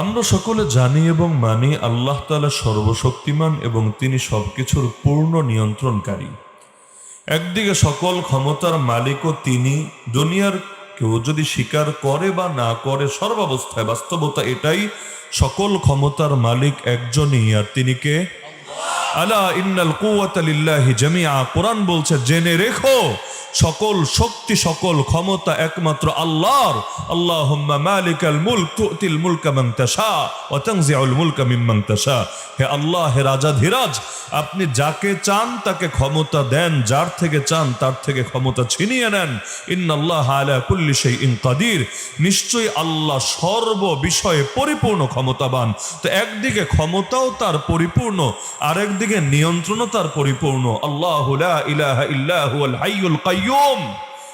আমরা সকলে জানি এবং মানি আল্লাহ তালা সর্বশক্তিমান এবং তিনি সবকিছুর পূর্ণ নিয়ন্ত্রণকারী। একদিকে সকল ক্ষমতার মালিকও তিনি, দুনিয়ার কেউ যদি স্বীকার করে বা না করে, সর্বাবস্থায় বাস্তবতা এটাই, সকল ক্ষমতার মালিক একজনই, আর তিনি কে? কোরআন বলছে, জেনে রেখো, সকল শক্তি, সকল ক্ষমতা একমাত্র আল্লাহর। মিম্মান হে আল্লাহ, হে আপনি যাকে চান তাকে ক্ষমতা দেন, যার থেকে চান তার থেকে ক্ষমতা ছিনিয়ে নেন। ইন্নাল্লাহ আলা কুল্লি শাইইন কাদির। নিশ্চয়ই আল্লাহ সর্ব বিষয়ে পরিপূর্ণ ক্ষমতাবান। তো একদিকে ক্ষমতাও তার পরিপূর্ণ, আরেকদিকে নিয়ন্ত্রণও তার পরিপূর্ণ। আল্লাহ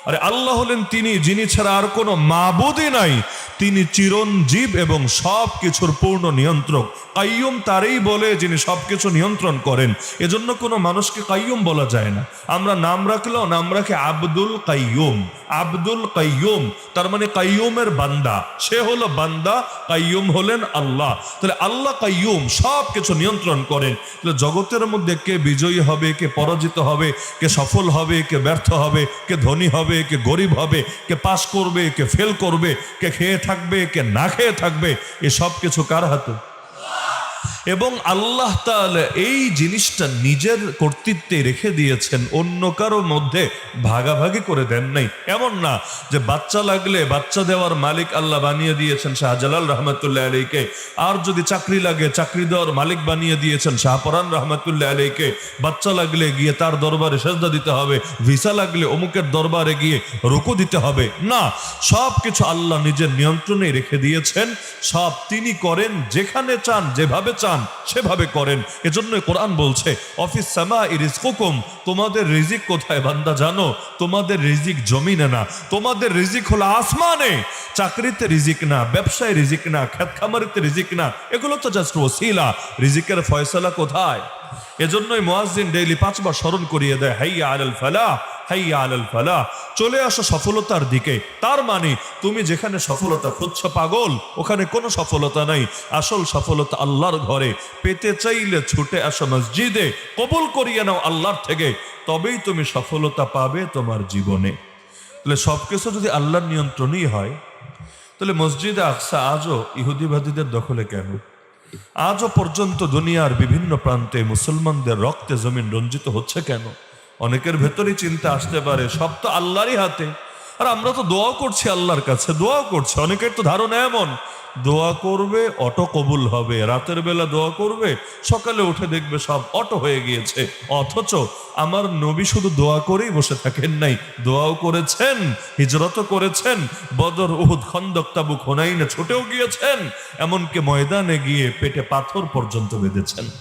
আরে আল্লাহ হলেন তিনি, যিনি ছাড়া আর কোনো মাবুদই নাই। তিনি চিরঞ্জীব এবং সব কিছুর পূর্ণ নিয়ন্ত্রক। কাইয়ুম তারই বলে যিনি সব কিছু নিয়ন্ত্রণ করেন। এজন্য কোনো মানুষকে কাইয়ুম বলা যায় না। আমরা নাম রাখলেও নাম রাখে আব্দুল কাইয়ুম। আব্দুল কাইয়ুম, তার মানে কাইয়ুমের বান্দা। সে হলো বান্দা, কাইয়ুম হলেন আল্লাহ। তাহলে আল্লাহ কাইয়ুম সব কিছু নিয়ন্ত্রণ করেন। তাহলে জগতের মধ্যে কে বিজয়ী হবে, কে পরাজিত হবে, কে সফল হবে, কে ব্যর্থ হবে, কে ধনী হবে, কে গরিব হবে, কে পাস করবে, কে ফেল করবে, কে খেয়ে থাকবে, কে না খেয়ে থাকবে, এ সব কিছু কার হাতে? এবং আল্লাহ তাআলা এই জিনিসটা নিজের কর্তৃত্বে রেখে দিয়েছেন, অন্য কারও মধ্যে ভাগাভাগি করে দেন নাই। এমন না যে বাচ্চা লাগলে বাচ্চা দেওয়ার মালিক আল্লাহ বানিয়ে দিয়েছেন শাহজালাল রহমতুল্লাহ আলীকে আর যদি চাকরি লাগে চাকরি দেওয়ার মালিক বানিয়ে দিয়েছেন শাহপরান রহমতুল্লাহ আলীকে বাচ্চা লাগলে গিয়ে তার দরবারে সেজদা দিতে হবে, ভিসা লাগলে অমুকের দরবারে গিয়ে রুকু দিতে হবে। না সব কিছু আল্লাহ নিজের নিয়ন্ত্রণে রেখে দিয়েছেন, সব তিনি করেন যেখানে চান, যেভাবে চান। সেভাবে করেন। এজন্য কোরআন বলছে, অফিস সামা ইরিস হুকুম তোমাদের রিজিক কোথায় বান্দা জানো? তোমাদের রিজিক জমিনে না। তোমাদের রিজিক হলো আসমানে। চাকরিতে রিজিক না, ব্যবসায় রিজিক না খেত খামারিতে রিজিক না। এগুলো তো জাস্ট ওসিলা। রিজিকের ফয়সলা কোথায়? এজন্যই মুয়াজ্জিন ডেইলি পাঁচবার স্মরণ করিয়ে দেয়, হাইয়া আলাল ফালাহ। আলাল চলে আসো সফলতার দিকে। তার মানে তুমি যেখানে সফলতা খুঁজছো, পাগল, ওখানে কোনো সফলতা নাই। আসল সফলতা আল্লাহর ঘরে। পেতে চাইলে ছুটে আসো মসজিদে। কবুল করিয়ে নাও আল্লাহর থেকে। তবেই তুমি সফলতা পাবে তোমার জীবনে। তাহলে সবকিছু যদি আল্লাহর নিয়ন্ত্রণই হয়, তাহলে মসজিদে আকসা আজও ইহুদিবাদীদের দখলে কেন? আজও পর্যন্ত দুনিয়ার বিভিন্ন প্রান্তে মুসলমানদের রক্তে জমিন রঞ্জিত হচ্ছে কেন? অনেকের ভেতরেই চিন্তা আসতে পারে, সব তো আল্লাহরই হাতে। আর আমরা তো দোয়া করছি আল্লাহর কাছে দোয়া করছে। অনেকের তো ধারণা এমন, দোয়া করবে, অটো কবুল হবে। রাতের বেলা দোয়া করবে, সকালে উঠে দেখবে সব অটো হয়ে গিয়েছে। অথচ আমার নবী শুধু দোয়া করেই বসে থাকেন নাই, দোয়াও করেছেন, হিজরতও করেছেন, বদর, উহুদ, খন্দক তাবু হোনাইনে, ছুটেও গিয়েছেন, এমনকি ময়দানে গিয়ে পেটে পাথর পর্যন্ত বেঁধেছেন।